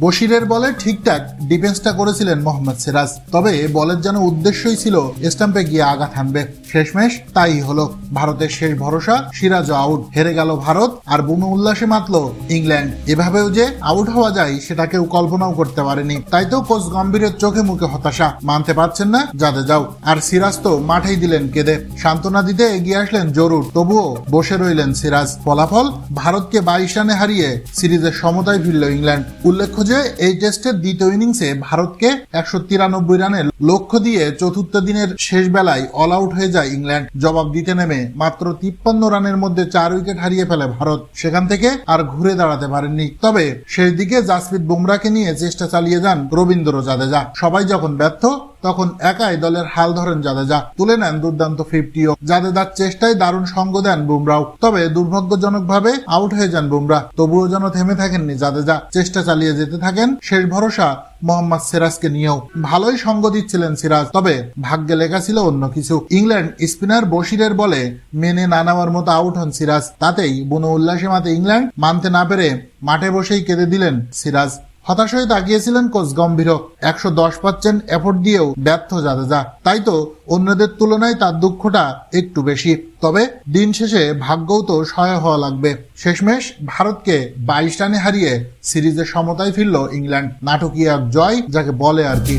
বশিরের বলে ঠিকঠাক ডিফেন্সটা করেছিলেন মোহাম্মদ সিরাজ। তবে বলের যেন উদ্দেশ্যই ছিল স্টাম্পে গিয়ে আঘাত হানবে। শেষমেশ তাই হলো। ভারতের শেষ ভরসা সিরাজ আউট হেরে গেল ভারত আর বুমে উল্লাসে মাতল ইংল্যান্ড। এভাবেও যে আউট হওয়া যায়, সেটা কেউ কল্পনাও করতে পারেনি। তাই তো কোচ গম্ভীরের চোখে মুখে হতাশা। মানতে পারছেন না, যাতে যাও। আর সিরাজ তো মাঠেই দিলেন কেঁদে। সান্ত্বনা দিতে এগিয়ে আসলেন জরুর। তবুও বসে রইলেন সিরাজ। ফলাফল, ভারতকে বাইশ রানে হারিয়ে সিরিজের সমতায় ফিরল ইংল্যান্ড। উল্লেখ্য যে এই টেস্টের দ্বিতীয় ইনিংসে ভারতকে একশো তিরানব্বই রানের লক্ষ্য দিয়ে চতুর্থ দিনের শেষ বেলায় অল আউট হয়ে যায় ইংল্যান্ড। জবাব দিতে নেমে মাত্র তিপ্পান্ন রানের মধ্যে চার উইকেট হারিয়ে ফেলে ভারত। সেখান থেকে আর ঘুরে দাঁড়াতে পারেননি। তবে শেষ দিকে জাসপ্রীত বুমরাকে নিয়ে চেষ্টা চালিয়ে যান রবীন্দ্র জাদেজা। সবাই যখন ব্যর্থ তখন একাই দলের হাল ধরেন জাদেজা। তুলে নেন দুর্দান্ত ফিফটিও জাদেজার চেষ্টায় দারুণ সঙ্গ দেন বুমরাও তবে দুর্ভাগ্যজনকভাবে আউট হয়ে যান বুমরা তবুও যেন থেমে থাকেননি জাদেজা। চেষ্টা চালিয়ে যেতে থাকেন শেষ ভরসা মোহাম্মদ সিরাজকে নিয়েও। ভালোই সঙ্গ দিচ্ছিলেন সিরাজ। তবে ভাগ্যে লেখা ছিল অন্য কিছু। ইংল্যান্ড স্পিনার বশিরের বলে মেনে না নেওয়ার মতো আউট হন সিরাজ। তাতেই বুনো উল্লাসে মাতে ইংল্যান্ড। মানতে না পেরে মাঠে বসেই কেঁদে দিলেন সিরাজ। হতাশ হয়ে তাকিয়েছিলেন কোচ গম্ভীর। একশো দশ পাচ্ছেন এফোর্ট দিয়েও ব্যর্থ জাদেজা। তাই তো অন্যদের তুলনায় তার দুঃখটা একটু বেশি। তবে দিন শেষে ভাগ্যও তো সহায় হওয়া লাগবে। শেষমেশ ভারতকে বাইশ রানে হারিয়ে সিরিজের সমতায় ফিরল ইংল্যান্ড। নাটকীয় এক জয় যাকে বলে আর কি।